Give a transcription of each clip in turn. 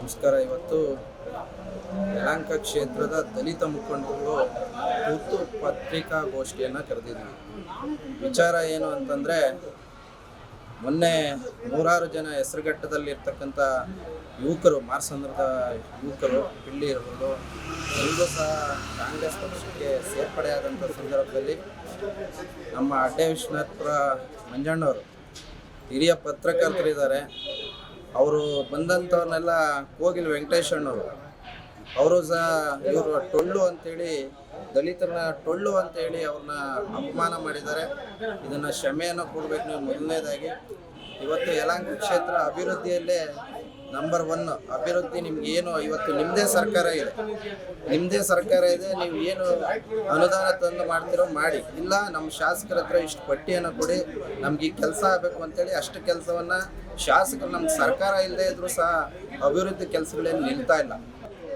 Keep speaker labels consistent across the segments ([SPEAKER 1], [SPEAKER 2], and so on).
[SPEAKER 1] ನಮಸ್ಕಾರ. ಇವತ್ತು ಯಲಹಂಕ ಕ್ಷೇತ್ರದ ದಲಿತ ಮುಖಂಡರು ತುರ್ತು ಪತ್ರಿಕಾಗೋಷ್ಠಿಯನ್ನು ಕರೆದಿದ್ದೀವಿ. ವಿಚಾರ ಏನು ಅಂತಂದರೆ, ಮೊನ್ನೆ ನೂರಾರು ಜನ ಹೆಸರುಘಟ್ಟದಲ್ಲಿರ್ತಕ್ಕಂಥ ಯುವಕರು ಮಾರ್ಸಂದ್ರದ ಯುವಕರು, ಪಿಳ್ಳಿ ಇರ್ಬೋದು ಎಲ್ಲರೂ ಸಹ ಕಾಂಗ್ರೆಸ್ ಪಕ್ಷಕ್ಕೆ ಸೇರ್ಪಡೆಯಾದಂಥ ಸಂದರ್ಭದಲ್ಲಿ ನಮ್ಮ ಅಡ್ಡೆ ವಿಶ್ವನಾಥ್ಪುರ ಮಂಜಣ್ಣವರು, ಹಿರಿಯ ಪತ್ರಕರ್ತರಿದ್ದಾರೆ. ಅವರು ಬಂದಂಥವ್ರನ್ನೆಲ್ಲ ಕೋಗಿಲ್ ವೆಂಕಟೇಶ್ ಅಣ್ಣವರು. ಅವರು ಸಹ ಇವರು ಟೊಳ್ಳು ಅಂತೇಳಿ, ದಲಿತರನ್ನ ಟೊಳ್ಳು ಅಂತೇಳಿ ಅವ್ರನ್ನ ಅಪಮಾನ ಮಾಡಿದ್ದಾರೆ. ಇದನ್ನು ಕ್ಷಮೆಯನ್ನು ಕೊಡಬೇಕು ನೀವು ಮೊದಲನೇದಾಗಿ. ಇವತ್ತು ಯಲಾಂಕ ಕ್ಷೇತ್ರ ಅಭಿವೃದ್ಧಿಯಲ್ಲೇ ನಂಬರ್ ಒನ್ ಅಭಿವೃದ್ಧಿ ನಿಮ್ಗೆ ಏನು, ಇವತ್ತು ನಿಮ್ಮದೇ ಸರ್ಕಾರ ಇದೆ. ನಿಮ್ಮದೇ ಸರ್ಕಾರ ಇದೆ, ನೀವು ಏನು ಅನುದಾನ ತಂದು ಮಾಡ್ತಿರೋ ಮಾಡಿ. ಇಲ್ಲ ನಮ್ಮ ಶಾಸಕರ ಹತ್ರ ಇಷ್ಟು ಪಟ್ಟಿಯನ್ನು ಕೊಡಿ, ನಮ್ಗೆ ಈ ಕೆಲಸ ಆಗಬೇಕು ಅಂತೇಳಿ ಅಷ್ಟು ಕೆಲಸವನ್ನು ಶಾಸಕರು ನಮ್ಮ ಸರ್ಕಾರ ಇಲ್ಲದೆ ಇದ್ರೂ ಸಹ ಅಭಿವೃದ್ಧಿ ಕೆಲಸಗಳೇನು ನಿಲ್ತಾ ಇಲ್ಲ.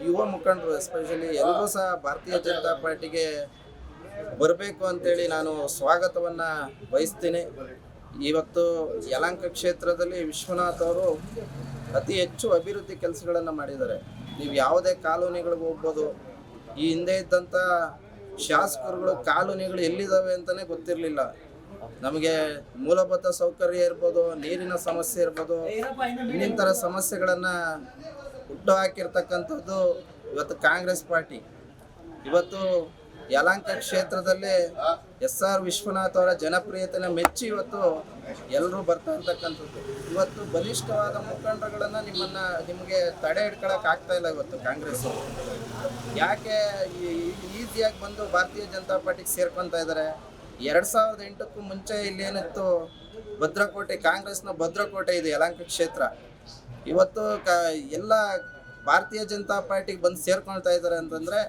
[SPEAKER 1] ಯುವ ಮುಖಂಡರು ಎಸ್ಪೆಷಲಿ ಎಲ್ಲರೂ ಸಹ ಭಾರತೀಯ ಜನತಾ ಪಾರ್ಟಿಗೆ ಬರಬೇಕು ಅಂತೇಳಿ ನಾನು ಸ್ವಾಗತವನ್ನು ಬಯಸ್ತೀನಿ ಇವತ್ತು ಯಲಹಂಕ ಕ್ಷೇತ್ರದಲ್ಲಿ ವಿಶ್ವನಾಥ್ ಅವರು ಅತಿ ಹೆಚ್ಚು ಅಭಿವೃದ್ಧಿ ಕೆಲಸಗಳನ್ನು ಮಾಡಿದ್ದಾರೆ. ನೀವು ಯಾವುದೇ ಕಾಲೋನಿಗಳಿಗೆ ಹೋಗ್ಬೋದು. ಈ ಹಿಂದೆ ಇದ್ದಂಥ ಶಾಸಕರುಗಳು ಕಾಲೋನಿಗಳು ಎಲ್ಲಿದ್ದಾವೆ ಅಂತಲೇ ಗೊತ್ತಿರಲಿಲ್ಲ. ನಮಗೆ ಮೂಲಭೂತ ಸೌಕರ್ಯ ಇರ್ಬೋದು, ನೀರಿನ ಸಮಸ್ಯೆ ಇರ್ಬೋದು, ಇನ್ನಿತರ ಸಮಸ್ಯೆಗಳನ್ನು ಹುಟ್ಟು ಹಾಕಿರ್ತಕ್ಕಂಥದ್ದು ಇವತ್ತು ಕಾಂಗ್ರೆಸ್ ಪಾರ್ಟಿ. ಇವತ್ತು ಯಲಹಂಕ ಕ್ಷೇತ್ರದಲ್ಲಿ ಎಸ್ ಆರ್ ವಿಶ್ವನಾಥ್ ಅವರ ಜನಪ್ರಿಯತೆನ ಮೆಚ್ಚಿ ಇವತ್ತು ಎಲ್ಲರೂ ಬರ್ತಾ ಇರ್ತಕ್ಕಂಥದ್ದು ಇವತ್ತು ಬಲಿಷ್ಠವಾದ ಮುಖಂಡರುಗಳನ್ನು ನಿಮ್ಮನ್ನು ನಿಮಗೆ ತಡೆ ಹಿಡ್ಕೊಳಕ್ ಆಗ್ತಾ ಇಲ್ಲ ಇವತ್ತು ಕಾಂಗ್ರೆಸ್. ಯಾಕೆ ಈಸಿಯಾಗಿ ಬಂದು ಭಾರತೀಯ ಜನತಾ ಪಾರ್ಟಿಗೆ ಸೇರ್ಕೊತಾ ಇದ್ದಾರೆ ಎರಡು ಸಾವಿರದ ಎಂಟಕ್ಕೂ ಮುಂಚೆ ಇಲ್ಲಿ ಏನಿತ್ತು ಭದ್ರಕೋಟೆ, ಕಾಂಗ್ರೆಸ್ನ ಭದ್ರಕೋಟೆ ಇದೆ ಯಲಹಂಕ ಕ್ಷೇತ್ರ. ಇವತ್ತು ಕ ಎಲ್ಲ ಭಾರತೀಯ ಜನತಾ ಪಾರ್ಟಿಗೆ ಬಂದು ಸೇರ್ಕೊಳ್ತಾ ಇದ್ದಾರೆ ಅಂತಂದರೆ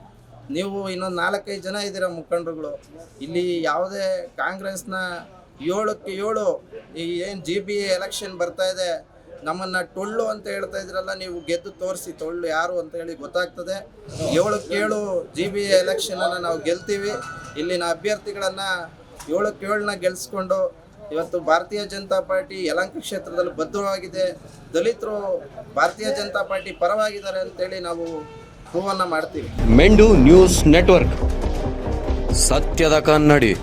[SPEAKER 1] ನೀವು ಇನ್ನೊಂದು ನಾಲ್ಕೈದು ಜನ ಇದ್ದೀರ ಮುಖಂಡರುಗಳು. ಇಲ್ಲಿ ಯಾವುದೇ ಕಾಂಗ್ರೆಸ್ನ ಏಳಕ್ಕೆ ಏಳು, ಈ ಏನು ಜಿ ಬಿ ಎಲೆಕ್ಷನ್ ಬರ್ತಾ ಇದೆ, ನಮ್ಮನ್ನು ಟೊಳ್ಳು ಅಂತ ಹೇಳ್ತಾ ಇದ್ರಲ್ಲ, ನೀವು ಗೆದ್ದು ತೋರಿಸಿ ಟೊಳ್ಳು ಯಾರು ಅಂತ ಹೇಳಿ ಗೊತ್ತಾಗ್ತದೆ. ಏಳು ಜಿ ಬಿ ಎಲೆಕ್ಷನನ್ನು ನಾವು ಗೆಲ್ತೀವಿ. ಇಲ್ಲಿನ ಅಭ್ಯರ್ಥಿಗಳನ್ನು ಏಳಕ್ಕೆ ಏಳನ್ನ ಗೆಲ್ಲಿಸ್ಕೊಂಡು ಇವತ್ತು ಭಾರತೀಯ ಜನತಾ ಪಾರ್ಟಿ ಯಲಂಕ ಕ್ಷೇತ್ರದಲ್ಲಿ ಬದ್ಧವಾಗಿದೆ. ದಲಿತರು ಭಾರತೀಯ ಜನತಾ ಪಾರ್ಟಿ ಪರವಾಗಿದ್ದಾರೆ ಅಂತೇಳಿ ನಾವು ಮಾಡ್ತೀವಿ.
[SPEAKER 2] ಮೆಂಡು ನ್ಯೂಸ್ ನೆಟ್ವರ್ಕ್. ಸತ್ಯದ ಕನ್ನಡಿ.